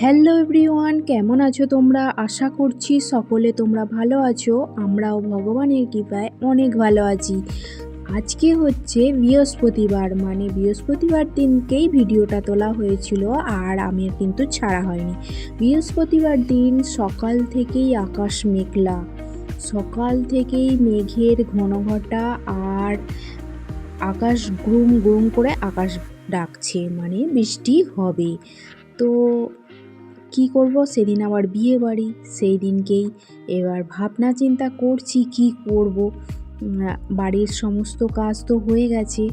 Hello everyone কেমন আছো তোমরা? আশা করছি সকলে তোমরা ভালো আছো। আমরাও ভগবানের কৃপায় অনেক ভালো আছি। আজকে হচ্ছে বৃহস্পতিবার মানে বৃহস্পতিবার দিনকেই ভিডিওটা তোলা হয়েছিল আর আমি কিন্তু ছাড়া হয়নি। বৃহস্পতিবার দিন সকাল থেকেই আকাশ মেঘলা। সকাল থেকেই মেঘের ঘন ঘটা আর আকাশ গ্রুম গ্রুম করে আকাশ ডাকছে মানে বৃষ্টি হবে। তো কি করব? সেদিন আবার বিয়ে বাড়ি সেই দিনকেই এবার ভাবনা চিন্তা করছি কি করব। বাড়ির সমস্ত কাজ তো হয়ে গেছে।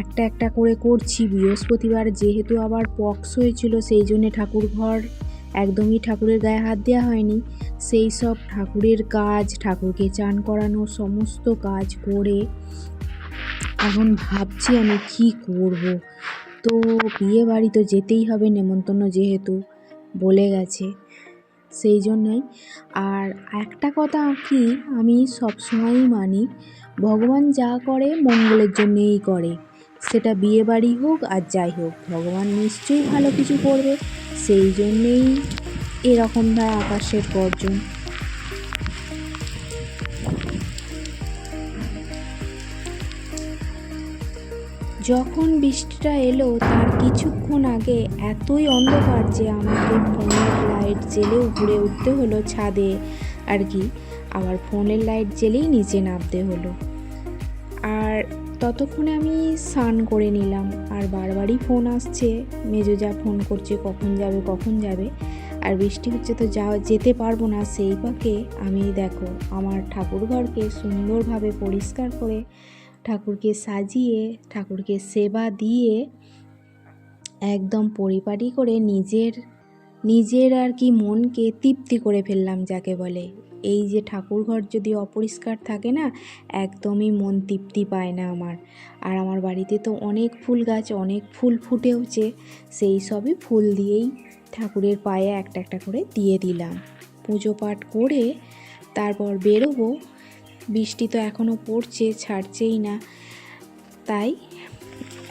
একটা একটা করে করছি। বৃহস্পতিবার যেহেতু আবার পক্স হয়েছিল, সেই জন্যে ঠাকুর ঘর একদমই ঠাকুরের গায়ে হাত দেওয়া হয়নি। সেই সব ঠাকুরের কাজ, ঠাকুরকে চান করানো সমস্ত কাজ করে এখন ভাবছি আমি কি করব। তো বিয়ে বাড়ি তো যেতেই হবে নেমন্তন্ন যেহেতু। বলে গেছে। সেই জন্যই। আর একটা কথা কি, আমি সবসময়ই মানি, ভগবান যা করে মঙ্গলের জন্যেই করে। সেটা বিয়ে বাড়ি হোক আর যাই হোক, ভগবান নিশ্চয়ই ভালো কিছু করবে। সেই জন্যেই এরকম ধর আকাশের গর্জন। যখন বৃষ্টিটা এলো, তার কিছুক্ষণ আগে এতই অন্ধকার যে আমাকে ফোনের লাইট জেলে উপরে উঠতে হলো ছাদে। আর কি? আবার ফোনের লাইট জেলেই নিচে নামতে হলো। আর ততক্ষণে আমি স্নান করে নিলাম। আর বারবারই ফোন আসছে, মেজো যা ফোন করছে, কখন যাবে কখন যাবে। আর বৃষ্টি হচ্ছে তো যা যেতে পারব না সেই পাকে আমি, দেখো, আমার ঠাকুরঘরকে সুন্দরভাবে পরিষ্কার করে ঠাকুরকে সাজিয়ে, ঠাকুরকে সেবা দিয়ে একদম পরিপাটি করে নিজের নিজের আর কি মনকে তৃপ্তি করে ফেললাম যাকে বলে। এই যে ঠাকুরঘর যদি অপরিষ্কার থাকে না, একদমই মন তৃপ্তি পায় না আমার। আর আমার বাড়িতে তো অনেক ফুল গাছ, অনেক ফুল ফুটেওছে, সেই সবই ফুল দিয়েই ঠাকুরের পায়ে একটা একটা করে দিয়ে দিলাম। পুজো পাঠ করে তারপর বেরোবো বৃষ্টি তো এখনও পড়ছে ছাড়ছেই না। তাই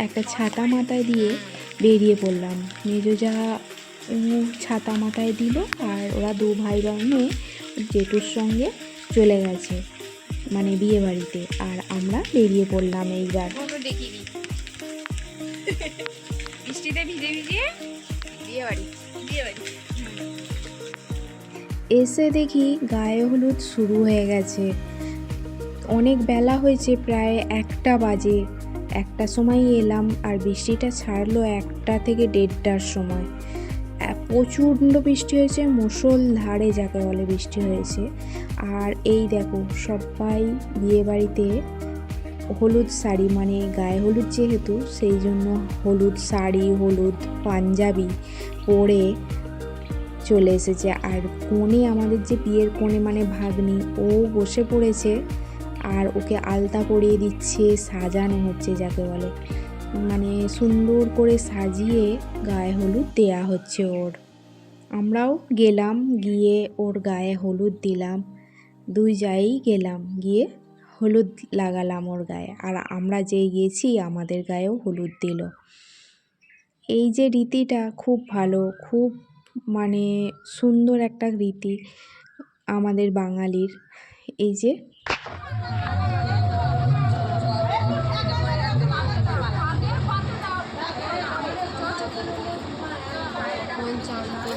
একটা ছাতা মাথায় দিয়ে বেরিয়ে পড়লাম। মেজো যা উ ছাতা মাথায় দিল আর ওরা দু ভাই বোনে জেঠুর সঙ্গে চলে গেছে মানে বিয়ে বাড়িতে। আর আমরা বেরিয়ে পড়লাম এইবার। বৃষ্টিতে ভিজে ভিজে বিয়ে বাড়ি বিয়ে বাড়ি। এসে দেখি গায়ে হলুদ শুরু হয়ে গেছে। অনেক বেলা হয়েছে প্রায় একটা বাজে। একটা সময় এলাম আর বৃষ্টিটা ছাড়লো একটা থেকে দেড়টার সময়। প্রচণ্ড বৃষ্টি হয়েছে মুসল ধারে যাকে বলে বৃষ্টি হয়েছে। আর এই দেখো, সবাই বিয়ে বাড়িতে হলুদ শাড়ি মানে গায়ে হলুদ যেহেতু, সেই জন্য হলুদ শাড়ি, হলুদ পাঞ্জাবি পরে চলে এসেছে। আর কোণে আমাদের যে বিয়ের কোণে মানে ভাগ্নি, ও বসে পড়েছে আর ওকে আলতা পরিয়ে দিচ্ছে, সাজানো হচ্ছে যাকে বলে। মানে সুন্দর করে সাজিয়ে গায়ে হলুদ দেয়া হচ্ছে ওর। আমরাও গেলাম, গিয়ে ওর গায়ে হলুদ দিলাম। দুই জায়গায় গেলাম, গিয়ে হলুদ লাগালাম ওর গায়ে। আর আমরা যেই গেছি আমাদের গায়েও হলুদ দিল। এই যে রীতিটা খুব ভালো, খুব মানে সুন্দর একটা রীতি আমাদের বাঙালির। এই যে पंचानवे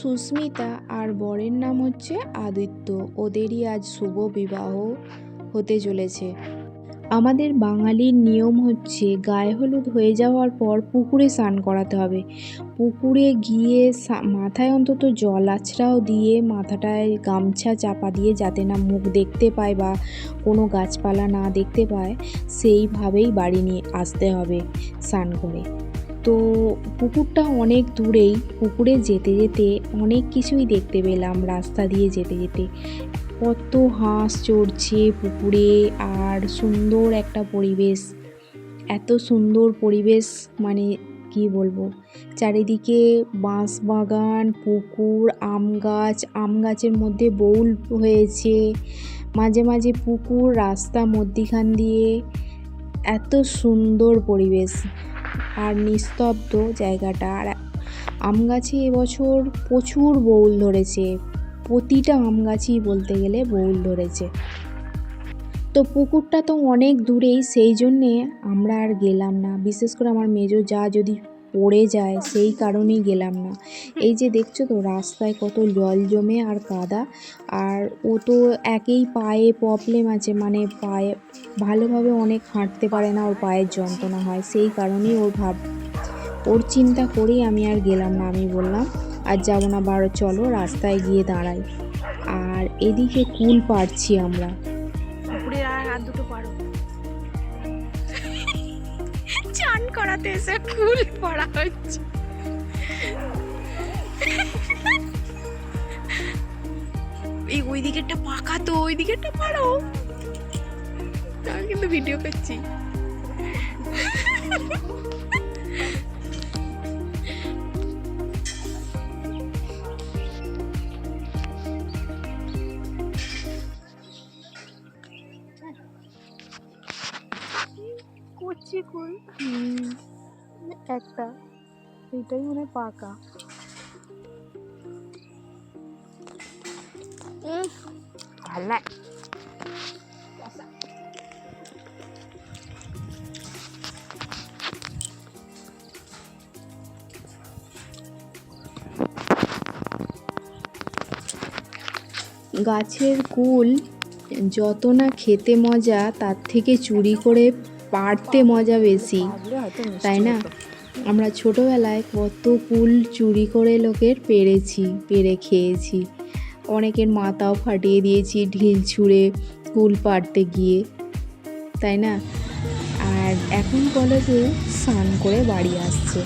সুস্মিতা আর বরের নাম হচ্ছে আদিত্য। ওদেরই আজ শুভ বিবাহ হতে চলেছে। আমাদের বাঙালির নিয়ম হচ্ছে গায়ে হলুদ হয়ে যাওয়ার পর পুকুরে স্নান করাতে হবে। পুকুরে গিয়ে মাথায় অন্তত জল আছড়াও দিয়ে মাথাটায় গামছা চাপা দিয়ে যাতে না মুখ দেখতে পায় বা কোনো গাছপালা না দেখতে পায়, সেইভাবেই বাড়ি নিয়ে আসতে হবে স্নান করে। তো পুকুরটা অনেক দূরেই, পুকুরে যেতে যেতে অনেক কিছুই দেখতে পেলাম রাস্তা দিয়ে যেতে যেতে। কত হাঁস চড়ছে পুকুরে আর সুন্দর একটা পরিবেশ। এত সুন্দর পরিবেশ মানে কি বলব? চারিদিকে বাঁশ বাগান পুকুর, আম গাছ, আম গাছের মধ্যে বউল হয়েছে। মাঝে মাঝে পুকুর, রাস্তা মধ্যিখান দিয়ে। এত সুন্দর পরিবেশ। আর নিস্তব্ধ জায়গাটা। আর আম গাছে এবছর প্রচুর বউল ধরেছে। প্রতিটা আম গাছই বলতে গেলে বউল ধরেছে। তো পুকুরটা তো অনেক দূরেই, সেই জন্যে আমরা আর গেলাম না। বিশেষ করে আমার মেজো যা যদি পড়ে যায় সেই কারণেই গেলাম না। এই যে দেখছ তো রাস্তায় কত জল জমে আর কাদা। আর ও তো একেই পায়ে প্রবলেম আছে মানে পায়ে ভালোভাবে অনেক হাঁটতে পারে না ওর পায়ের যন্ত্রণা হয় সেই কারণেই ওর ভাব। ওর চিন্তা করেই আমি আর গেলাম না আমি বললাম আর যাব না বারো চলো রাস্তায় গিয়ে দাঁড়াই। আর এদিকে কুল পারছি আমরা। করাতে এসে ফুল পড়া হচ্ছে। এই ওই দিকেরটা পাকা তো ওই দিকেরটা পারো আমি কিন্তু ভিডিও করছি। করছি কুল একটা। এটাই মনে পাকা। ভালো। লাগে গাছের কুল যত না খেতে মজা তার থেকে চুরি করে পাড়তে মজা বেশি। তাই না? আমরা ছোটোবেলায় কত কুল চুরি করে লোকের পেরেছি, পেরে খেয়েছি। অনেকের মাথাও ফাটিয়ে দিয়েছি ঢিল ছুঁড়ে কুল পাড়তে গিয়ে, তাই না? আর এখন কলেজে স্নান করে বাড়ি আসছে।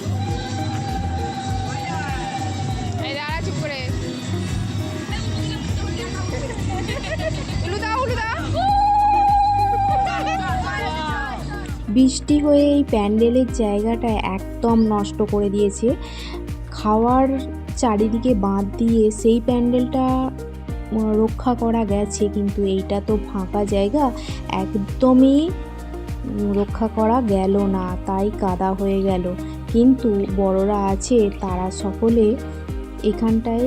বৃষ্টি হয়ে এই প্যান্ডেলের জায়গাটা একদম নষ্ট করে দিয়েছে। খাওয়ার চারিদিকে বাঁধ দিয়ে সেই প্যান্ডেলটা রক্ষা করা গেছে, কিন্তু এইটা তো ফাঁকা জায়গা, একদমই রক্ষা করা গেল না, তাই কাদা হয়ে গেল। কিন্তু বড়রা আছে, তারা সকলে এখানটায়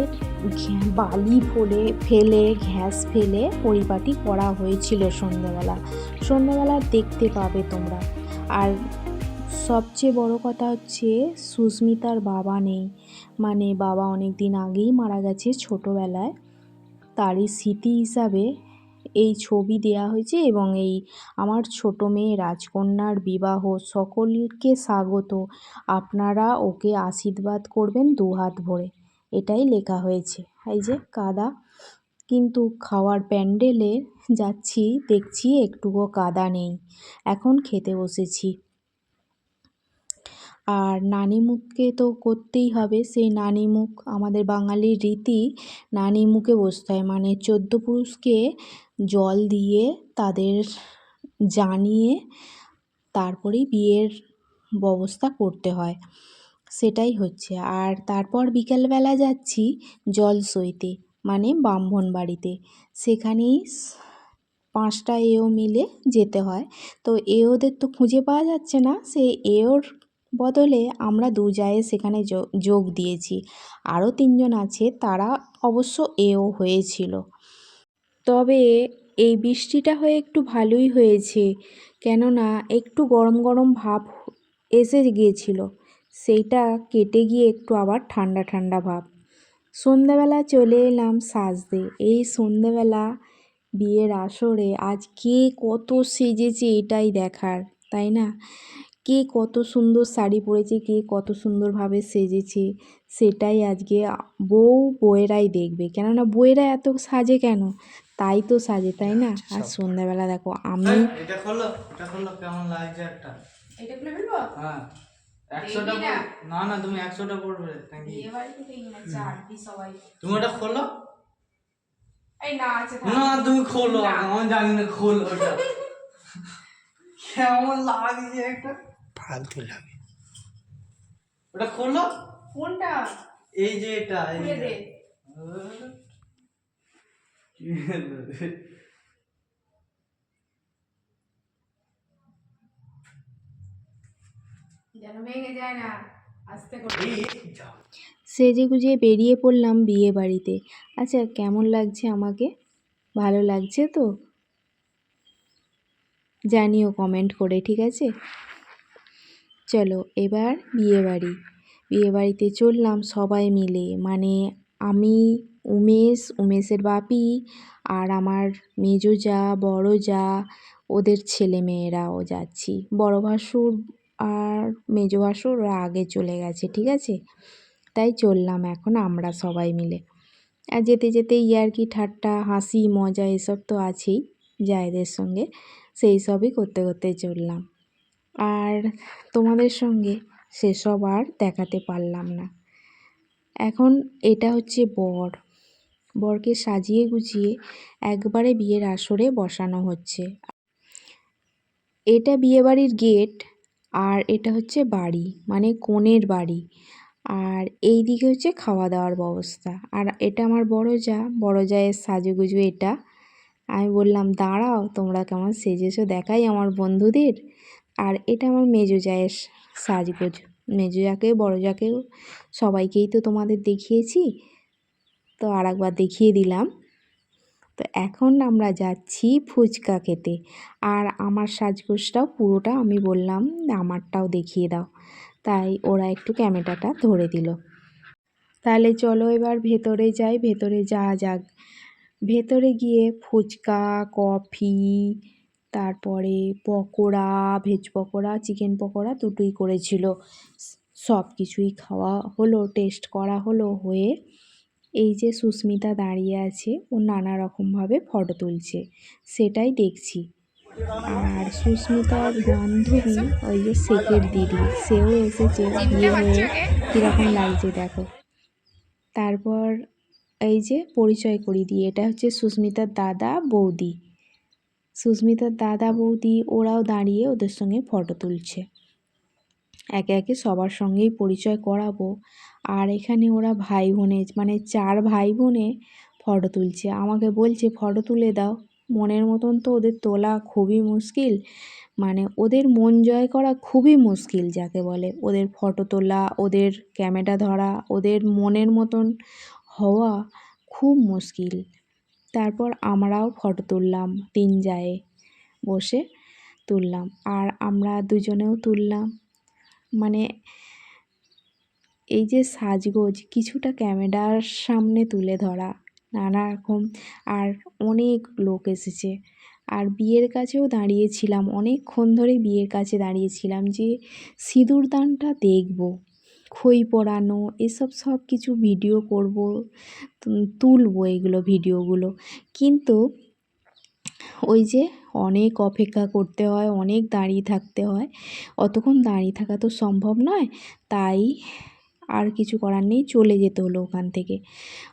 বালি ফোলে ফেলে, ঘ্যাস ফেলে পরিপাটি করা হয়েছিল সন্ধ্যেবেলা। সন্ধ্যাবেলা দেখতে পাবে তোমরা। আর সবচেয়ে বড় কথা হচ্ছে সুস্মিতার বাবা নেই। মানে বাবা অনেক দিন আগেই মারা গেছে ছোটোবেলায়। তারই স্মৃতি হিসাবে এই ছবি দেয়া হয়েছে এবং এই আমার ছোট মেয়ে রাজকন্যার বিবাহ সকলকে স্বাগত। আপনারা ওকে আশীর্বাদ করবেন দু হাত ভরে। এটাই লেখা হয়েছে। এই যে কাদা। কিন্তু খাওয়ার প্যান্ডেলে যাচ্ছি, দেখছি একটুও কাদা নেই। এখন খেতে বসেছি। আর নানি মুখকে তো করতেই হবে। সেই নানি মুখ আমাদের বাঙালির রীতি নানি মুখে বসতে হয়। মানে চোদ্দ পুরুষকে জল দিয়ে তাদের জানিয়ে তারপরেই বিয়ের ব্যবস্থা করতে হয়। সেটাই হচ্ছে। আর তারপর বিকেলবেলা যাচ্ছি জল সইতে মানে ব্রাহ্মণ বাড়িতে সেখানেই পাঁচটা এও মিলে যেতে হয়। তো এওদের তো খুঁজে পাওয়া যাচ্ছে না। সে এওর বদলে আমরা দু জায়ে সেখানে যোগ দিয়েছি। আরও তিনজন আছে, তারা অবশ্য এও হয়েছিল। তবে এই বৃষ্টিটা হয়ে একটু ভালোই হয়েছে। কেননা একটু গরম গরম ভাব এসে গিয়েছিল। সেইটা কেটে গিয়ে একটু আবার ঠান্ডা ঠান্ডা ভাব। সন্ধেবেলা চলে এলাম সাজতে। এই সন্ধেবেলা বিয়ের আসরে আজ কে কত সেজেছে এটাই দেখার তাই না? কে কত সুন্দর শাড়ি পরেছে কে কত সুন্দরভাবে সেজেছে সেটাই আজকে বউ বউয়েরাই দেখবে। কেননা বউয়েরা এত সাজে কেন? তাই তো সাজে তাই না? আর সন্ধ্যাবেলা দেখো আমি এটা খোলো এটা খোলো কেমন লাগছে একটা? এটা খুলে ফেলব? হ্যাঁ। একশোটা না? না তুমি একশোটা পড়বে তুমি ওটা খোলো? না তুমি খোলো না। আমি জানি না খোলো ওটা। কেমন লাগছে একটা। ফালতু লাগে। ওটা খোলো? কোনটা? এই যে এটা এই খুলে যে। দে কি হলো রে? যেন ভেঙে যায় না আস্তে করে এই যা। সেজে গুজে বেরিয়ে পড়লাম বিয়ে বাড়িতে। আচ্ছা কেমন লাগছে আমাকে? ভালো লাগছে তো? জানিও কমেন্ট করে, ঠিক আছে? চলো, এবার বিয়ে বাড়ি। বিয়ে বাড়িতে চললাম সবাই মিলে। মানে আমি, উমেশ, উমেশের বাপি আর আমার মেজো যা, বড় যা, ওদের ছেলে মেয়েরাও যাচ্ছি। বড় ভাসুর আর মেজো ভাসুর ওরা আগে চলে গেছে, ঠিক আছে? তাই চললাম এখন আমরা সবাই মিলে। আর যেতে যেতে ইয়ার্কি, ঠাট্টা, হাসি, মজা এসব তো আছেই জায়েদের সঙ্গে, সেই সবই করতে করতে চললাম। আর তোমাদের সঙ্গে সেসব আর দেখাতে পারলাম না। এখন এটা হচ্ছে বর। বরকে সাজিয়ে গুছিয়ে একবারে বিয়ের আসরে বসানো হচ্ছে। এটা বিয়েবাড়ির গেট আর এটা হচ্ছে বাড়ি মানে কনের বাড়ি। আর এই দিকে হচ্ছে খাওয়া দাওয়ার ব্যবস্থা। আর এটা আমার বড় যা, বড় জায়ের সাজুগুজু এটা। আমি বললাম, দাঁড়াও, তোমরা কেমন সেজেছো, দেখাই আমার বন্ধুদের। আর এটা আমার মেজো জায়ের সাজগোজ। মেজো যাকে বড় যাকেও সবাইকেই তো তোমাদের দেখিয়েছি। তো আর একবার দেখিয়ে দিলাম। তো এখন আমরা যাচ্ছি ফুচকা খেতে। আর আমার সাজগোজটাও পুরোটা আমি বললাম, আমারটাও দেখিয়ে দাও। তাই ওরা একটু ক্যামেরাটা ধরে দিল। তাহলে চলো এবার ভেতরে যাই, ভেতরে যাওয়া যাক। ভেতরে গিয়ে ফুচকা, কফি, তারপরে পকোড়া, ভেজ পকোড়া, চিকেন পকোড়া দুটোই করেছিল। সব কিছুই খাওয়া হলো, টেস্ট করা হলো হয়ে এই যে সুস্মিতা দাঁড়িয়ে আছে ও নানা রকমভাবে ফটো তুলছে। সেটাই দেখছি। আর সুস্মিতার বান্ধবী ওই যে শেখের দিদি সেও এসেছে বিয়ে হয়ে কীরকম লাগছে দেখো। তারপর এই যে পরিচয় করি দিই এটা হচ্ছে সুস্মিতার দাদা বৌদি। সুস্মিতার দাদা বৌদি ওরাও দাঁড়িয়ে ওদের সঙ্গে ফটো তুলছে। একে একে সবার সঙ্গেই পরিচয় করাবো। আর এখানে ওরা ভাই বোনে মানে চার ভাই বোনে ফটো তুলছে। আমাকে বলছে ফটো তুলে দাও। মনের মতন তো ওদের তোলা খুবই মুশকিল। মানে ওদের মন জয় করা খুবই মুশকিল যাকে বলে। ওদের ফটো তোলা, ওদের ক্যামেরা ধরা, ওদের মনের মতন হওয়া খুব মুশকিল। তারপর আমরাও ফটো তুললাম তিন জায়ে বসে তুললাম। আর আমরা দুজনেও তুললাম। মানে এই যে সাজগোজ, কিছুটা ক্যামেরার সামনে তুলে ধরা, নানা রকম, আর অনেক লোক এসেছে। আর বিয়ের কাছেও দাঁড়িয়েছিলাম, অনেকক্ষণ ধরে বিয়ের কাছে দাঁড়িয়েছিলাম যে সিঁদুর দানটা দেখব, খই পরানো, এসব সব কিছু ভিডিও করব তুলবো এগুলো ভিডিওগুলো। কিন্তু ওই যে অনেক অপেক্ষা করতে হয়, অনেক দাঁড়িয়ে থাকতে হয়। অতক্ষণ দাঁড়িয়ে থাকা তো সম্ভব নয়, তাই আর কিছু করার নেই, চলে যেতে হলো ওখান থেকে।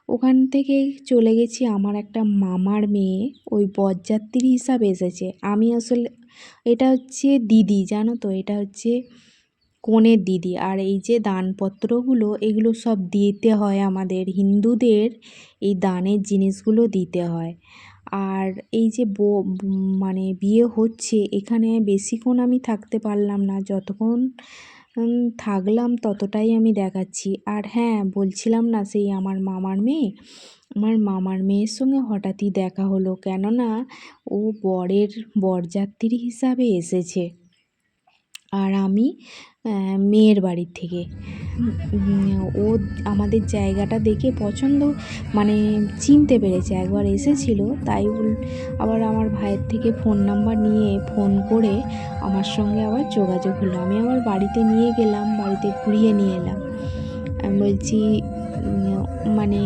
ওখান থেকে চলে গেছি আমার একটা মামার মেয়ে, ওই বরযাত্রী হিসাবে এসেছে। আমি আসলে, এটা হচ্ছে দিদি, জানো তো? এটা হচ্ছে কনের দিদি। আর এই যে দানপত্রগুলো, এগুলো সব দিতে হয় আমাদের হিন্দুদের, এই দানের জিনিসগুলো দিতে হয়। আর এই যে বো মানে বিয়ে হচ্ছে, এখানে বেশিক্ষণ আমি থাকতে পারলাম না, যতক্ষণ থাকলাম ততটাই আমি দেখাচ্ছি। আর হ্যাঁ বলছিলাম না সেই আমার মামার মেয়ে? আমার মামার মেয়ের সঙ্গে হঠাৎই দেখা হলো, কেননা ও বরের বরযাত্রী হিসাবে এসেছে। আর আমি মেয়ের বাড়ির থেকে। ও আমাদের জায়গাটা দেখে পছন্দ মানে চিনতে পেরেছে। একবার এসেছিল, তাই আবার আমার ভাইয়ের থেকে ফোন নাম্বার নিয়ে ফোন করে আমার সঙ্গে আবার যোগাযোগ হলো। আমি আবার বাড়িতে নিয়ে গেলাম, বাড়িতে ঘুরিয়ে নিয়ে এলাম। আমি বলছি মানে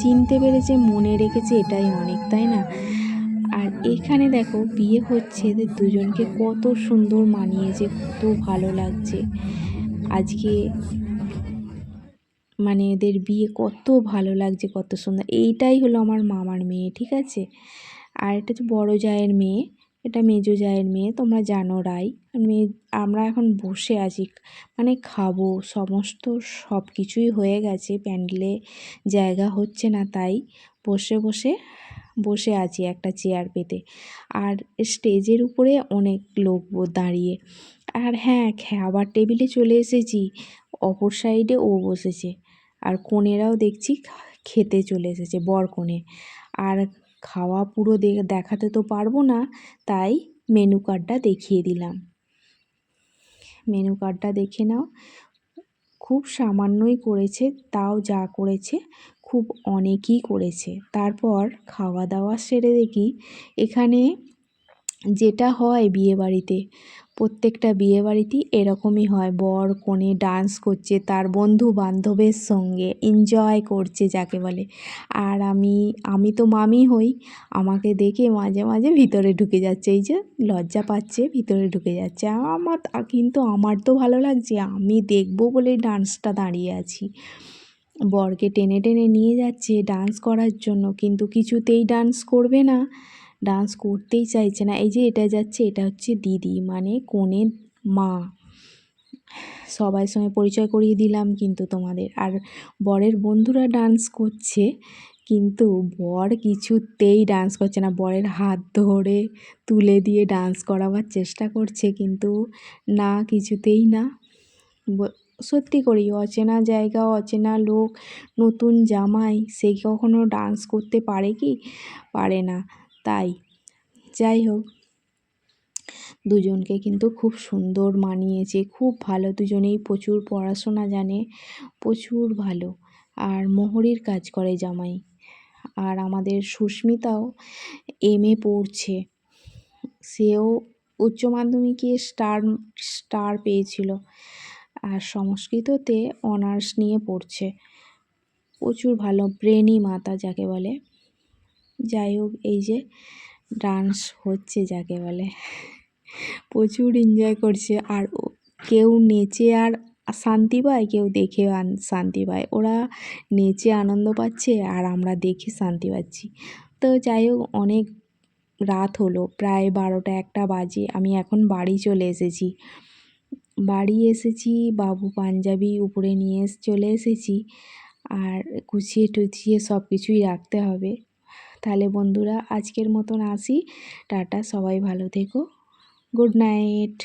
চিনতে পেরেছে, মনে রেখেছে, এটাই অনেক, তাই না? আর এখানে দেখো বিয়ে হচ্ছে এদের দুজনকে কত সুন্দর মানিয়েছে, কত ভালো লাগছে। আজকে মানে এদের বিয়ে কত ভালো লাগছে, কত সুন্দর। এইটাই হলো আমার মামার মেয়ে, ঠিক আছে? আর এটা হচ্ছে বড়ো জায়ের মেয়ে, এটা মেজো জায়ের মেয়ে, তোমরা জানো রাই। মেয়ে, আমরা এখন বসে আছি মানে খাব, সমস্ত সব কিছুই হয়ে গেছে, প্যান্ডেলে জায়গা হচ্ছে না তাই। বসে বসে বসে আছি একটা চেয়ার পেতে। আর স্টেজের উপরে অনেক লোক দাঁড়িয়ে। আর হ্যাঁ খাবার টেবিলে চলে এসেছি। অপর সাইডে ও বসেছে। আর কনেরাও দেখছি খেতে চলে এসেছে, বর কনে। আর খাওয়া পুরো দেখাতে তো পারব না, তাই মেনু কার্ডটা দেখিয়ে দিলাম। মেনু কার্ডটা দেখে নাও। খুব সামান্যই করেছে, তাও যা করেছে খুব অনেকই করেছে। তারপর খাওয়া দাওয়া সেরে দেখি এখানে যেটা হয় বিয়েবাড়িতে, প্রত্যেকটা বিয়েবাড়িতেই এরকমই হয়। বর কনে ডান্স করছে, তার বন্ধু বান্ধবের সঙ্গে এনজয় করছে যাকে বলে। আর আমি আমি তো মামি হই, আমাকে দেখে মাঝে মাঝে ভিতরে ঢুকে যাচ্ছে। এই যে লজ্জা পাচ্ছে, ভিতরে ঢুকে যাচ্ছে। আমার, কিন্তু আমার তো ভালো লাগছে, আমি দেখব বলে ডান্সটা দাঁড়িয়ে আছি। বরকে টেনে টেনে নিয়ে যাচ্ছে ডান্স করার জন্য, কিন্তু কিছুতেই ডান্স করবে না। ডান্স করতেই চাইছে না। এই যে এটা যাচ্ছে, এটা হচ্ছে দিদি মানে কনের মা। সবার সঙ্গে পরিচয় করিয়ে দিলাম কিন্তু তোমাদের। আর বরের বন্ধুরা ডান্স করছে, কিন্তু বর কিছুতেই ডান্স করছে না। বরের হাত ধরে তুলে দিয়ে ডান্স করাবার চেষ্টা করছে, কিন্তু না, কিছুতেই না। সত্যি করি, অচেনা জায়গা, অচেনা লোক, নতুন জামাই, সে কখনো ডান্স করতে পারে কি? পারে না। তাই, যাই হোক। দুজনকে কিন্তু খুব সুন্দর মানিয়েছে, খুব ভালো। দুজনেই প্রচুর পড়াশোনা জানে, প্রচুর ভালো। আর মোহরির কাজ করে জামাই। আর আমাদের সুস্মিতাও এম এ পড়ছে। সেও উচ্চ মাধ্যমিকে স্টার স্টার পেয়েছিল। আর সংস্কৃততে অনার্স নিয়ে পড়ছে। প্রচুর ভালো ব্রেনি মাতা যাকে বলে। যাই হোক, এই যে ডান্স হচ্ছে যাকে বলে। প্রচুর এনজয় করছে। আর কেউ নেচে আর শান্তি পায়, কেউ দেখে শান্তি পায়। ওরা নেচে আনন্দ পাচ্ছে আর আমরা দেখে শান্তি পাচ্ছি। তো যাই হোক, অনেক রাত হলো। প্রায় বারোটা একটা বাজে। আমি এখন বাড়ি চলে এসেছি। বাড়ি এসেছি, বাবু পাঞ্জাবি উপরে নিয়ে এসে, চলে এসেছি। আর গুছিয়ে টুছিয়ে সব কিছুই রাখতে হবে। তাহলে বন্ধুরা, আজকের মতন আসি। টাটা, সবাই ভালো থেকো। Good night.